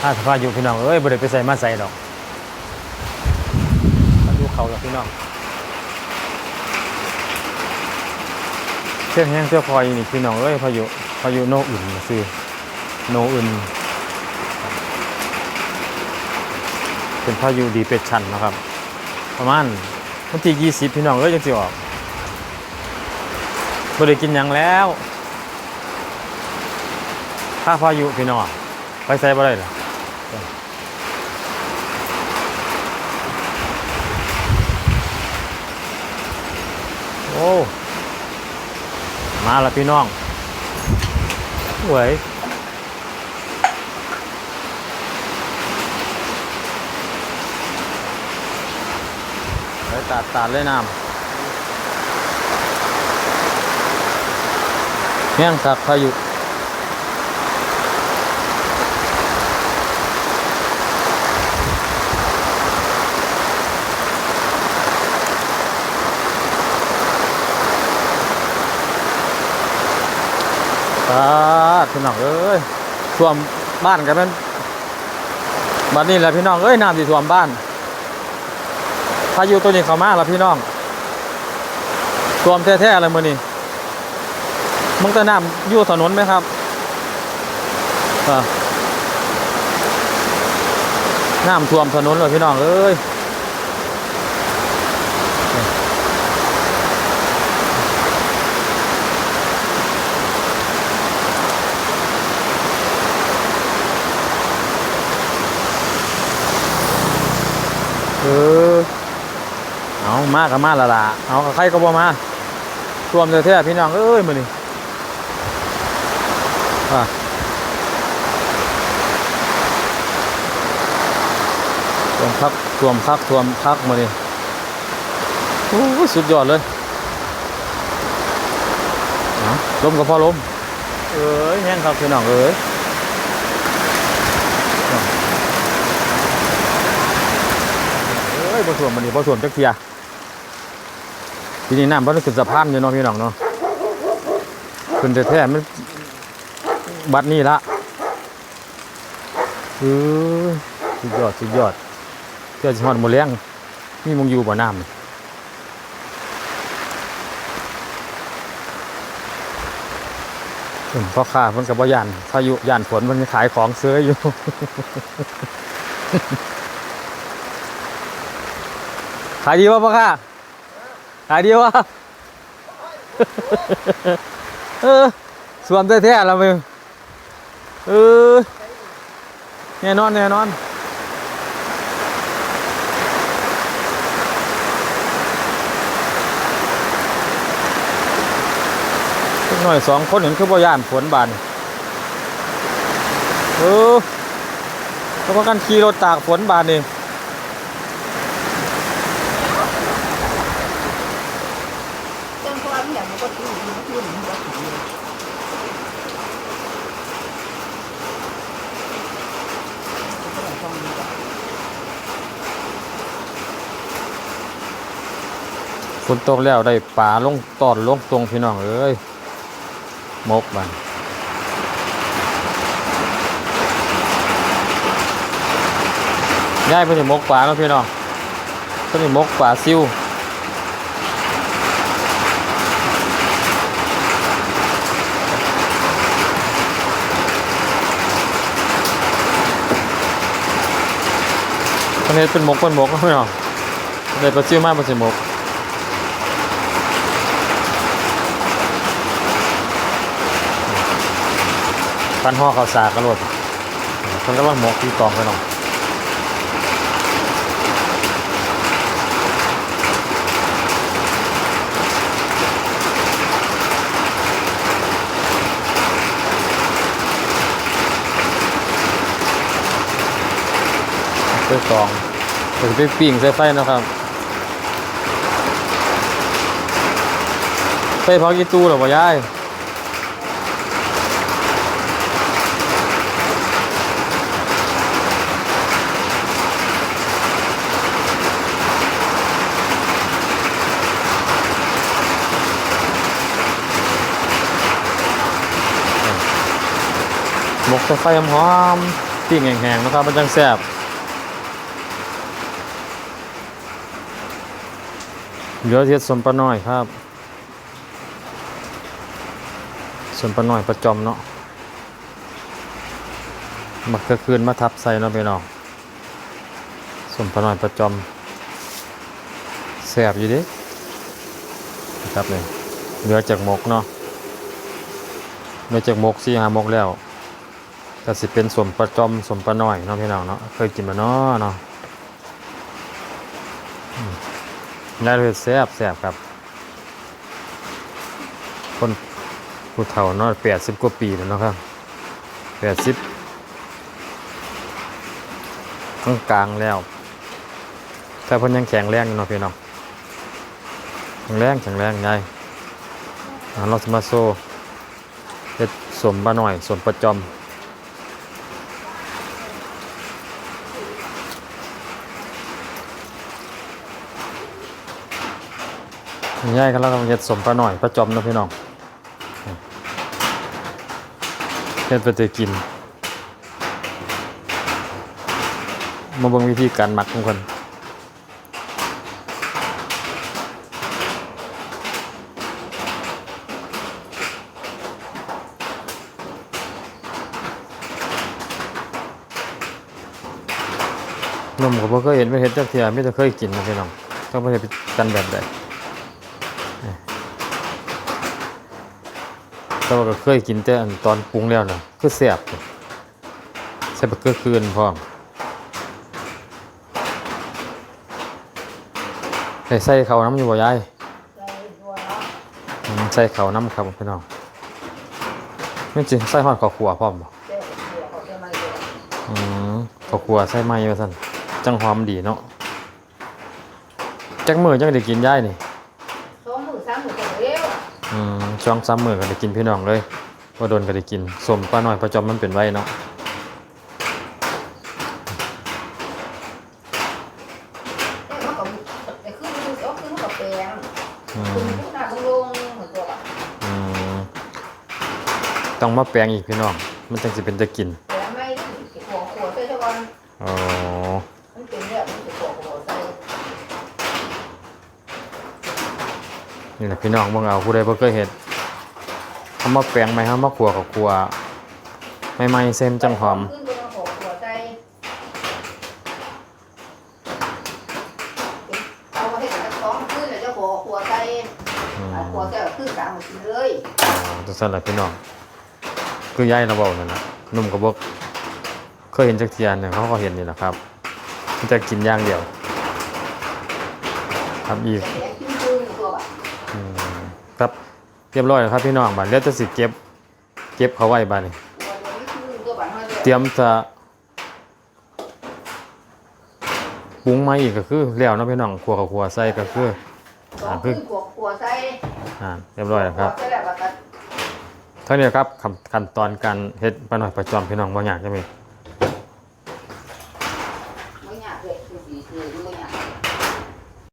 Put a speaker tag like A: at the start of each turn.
A: ถ้าสภาพอยู่พี่น้องเอ้ยบ่ได้ไปใส่มาใส่ดอกมาดูเขาแล้วพี่น้องเชื่อแห้งเชื่อพลอยนี่พี่น้องเอ้ยพายุพายุโนอื่นมาซื้อโนอื่นเป็นพายุดีเป็ดชันนะครับ ประมาณวันที่ยี่สิบพี่น้องเอ้ยจังสิออกบ่ได้กินหยังแล้วถ้าพายุพี่น้อง ไปใส่บ่ได้หรอโอ้ มาล้วพี่น้องเว้ยไปตัดตัดเลยน้ำแห้งครับพายุ พี่น้องเอ้ยท่วมบ้านกันเป็นบัดนี้แหละพี่น้องเอ้ยน้ำที่ท่วมบ้านพายุตัวนี้เข้ามาแล้วพี่น้องท่วมแท้ๆเลยมือนี้มึงจะน้ำยู่ถนนไหมครับน้ำท่วมถนนเลยพี่น้องเอ้ยเออเอา มากับมาละล่ะเอากับใครก็บ่มาท่วมแท้ๆพี่น้องเอ้ยมือนี้อะท่วมพักท่วมพักท่วมพักมือนี้โอ้สุดยอดเลยเอาลมก็พอลมเอ้ยแห้งครับพี่น้องเอ้ยเอ้ยบ่ถ่วมมันนี่บ่ถ่วมจักเทีย ทีนี้น้ำบ่ได้ขึ้นสะพานอยู่เนาะพี่น้องเนาะขึ้นแต่แท้ๆมันบัดนี้ละเออสุดยอดสุดยอดเพื่อสิฮอดหมดแรงมีมงอยู่บ่น้ำอืมพ่อค้าเพิ่นก็บ่ย่านพายุย่านฝนเพิ่นขายของเสื้ออยู่ขายดีวะพ่อค้า ขายดีวะเออสวมแท้ๆแล้วมึงเออแน่นอนแน่นอนเล็กน้อยสองคนเห็นคือบ่ย่านฝนบานเออเขาพากันขี่รถตากฝนบานนี่
B: จังความอย่างมันก็ตื้อมันตื้อมันก็ตื้อ
A: ฝนตกแล้วได้ปลาลงตอนลงตรงพี่น้องเอ้ยมกมันย่ายเพิ่นมกปลาเนาะพี่น้องเพิ่นมกปลาซิวเพิ่นเฮ็ดเป็นมกเป็นมกเนาะพี่น้องได้ปลาซิวมากเพิ่นสิมก พันห่อข้าวสากกระโดดคนก็ว่าหมกที่กองไปหน่อยไปกองไปปิ้งใส่ไฟนะครับใส่พักยี่ตู้หรอวะยาย แต่ไฟหอมๆปิ้งแห้งๆนะครับมันจังแซ่บเหลือเทียดสมปลาน้อยครับสมปลาน้อยประจอมเนาะมักกะคืนมาทับใส่เนาะพี่น้องสมปลาน้อยประจอมแซ่บอยู่ดิครับเลยเหลือจากหมกเนาะเหลือจากหมกสี่หามกแล้ว ก็สิเป็นสมปลาจอมสมปลาหน่อยเนาะพี่น้องเนาะเคยกินมาเนาะเนาะอืมได้เลยแซ่บแซ่บครับ คนผู้เฒ่าเนาะแปดสิบกว่าปีแล้วเนาะครับแปดสิบกลางกลางแล้วแต่เพิ่นยังแข็งแรงอยู่เนาะพี่น้องแข็งแรงแข็งแรงไงอ่าเราสมาโซเฮ็ดสมปลาหน่อยสมปลาจอม ยายก็แล้วก็เฮ็ดสมปลาหน่อยปลาจอมนะพี่น้องเฮ็ดไปจะกิน มาเบิ่งวิธีการหมักของคนนมก็บ่เคยเห็นไม่เห็นจักเที่ยมีแต่เคยกินนะพี่น้องต้องบ่เฮ็ดกันแบบใด แต่ ว่าก็เคยกินแต่อันตอนปรุงแล้วนะคือแซ่บอยู่ใส่บะเกลือคืนพร้อมใส่ใส่เขาวน้ำอยู่บ่ยาย
B: ใจตัวเนาะ
A: อืมใส่เขาวน้ำครับพี่น้องไม่จริงใส่หอดข้าวขัวพร้อมบ่
B: เจ๊เดี๋ยวเขาจะมาเดี๋ยว
A: อืมข้าวขัวใส่ไม้ว่าซั่นจังหอมดีเนาะจักมื้อจังได้กินยายนี่
B: สองหมื่นสามหมื่นก็เร็ว
A: อืมช่วงซ้ำมื้อก็ได้กินพี่น้องเลยบ่โดนก็ได้กินสมปลาน้อยปลาจอมมันเป็นไว้เนาะ
B: เอ้ยมันก็ไอ้ขึ้นมือเอาขึ้นมันก็แปลง
A: อื
B: ขึ้น
A: ม
B: ขึ้นหน้าขึ้นลงเหมือนตัวแบบ
A: อืมต้องมาแปลงอีกพี่น้อง มันจังสิเป็นจะกิน
B: แปลงไม่ได้ติดหัวหัวใส่เจ้าก่อน
A: อ๋อ
B: มันเป็นเนี่ยมันติดหัวหัวใส่
A: นี่แหละพี่น้องเบิ่งเอาผู้ใดบ่เคยเห็นทำมาแปลงไหมครับมาขัวกับขัวไม่ไม่ๆเส้นจังหอม
B: ขึ้นเป็นหัวหัวใส่เอามาให้แต่สองขึ้นแล้วเจ้าหัวหัวใส่
A: อืม
B: เอาหัวใส่เอาขึ้นกลางหมดเลย
A: อ๋อจังซั่นล่ะพี่น้องคือยายเราเว้านั่นน่ะหนุ่มก็บ่เคยเห็นจักเที่ยเนี่ยเขาก็เห็นนี่แหละครับมันจะกินอย่างเดียวครับอีก ครับเรียบร้อยแล้วครับพี่น้องบัดเหลือแต่สิเก็บ เก็บเขาไว้บัดนี้
B: ตัวเดียวไม่ขึ้นตัวแบบนั้นเลย
A: เตรียมจะปรุงมาอีกก็คือแล้วเนาะพี่น้องครัวกับครัวใส่ก็คือ
B: สองขึ้นหัวหัวใส่
A: อ่าเรียบร้อยแล้วครับ
B: หัวใส่แล้วก็ตัด
A: เท่านี้ครับขั้นขั้นตอนการเฮ็ดปลาหน่อยปลาจอมพี่น้องบางอย่างใช่ไหม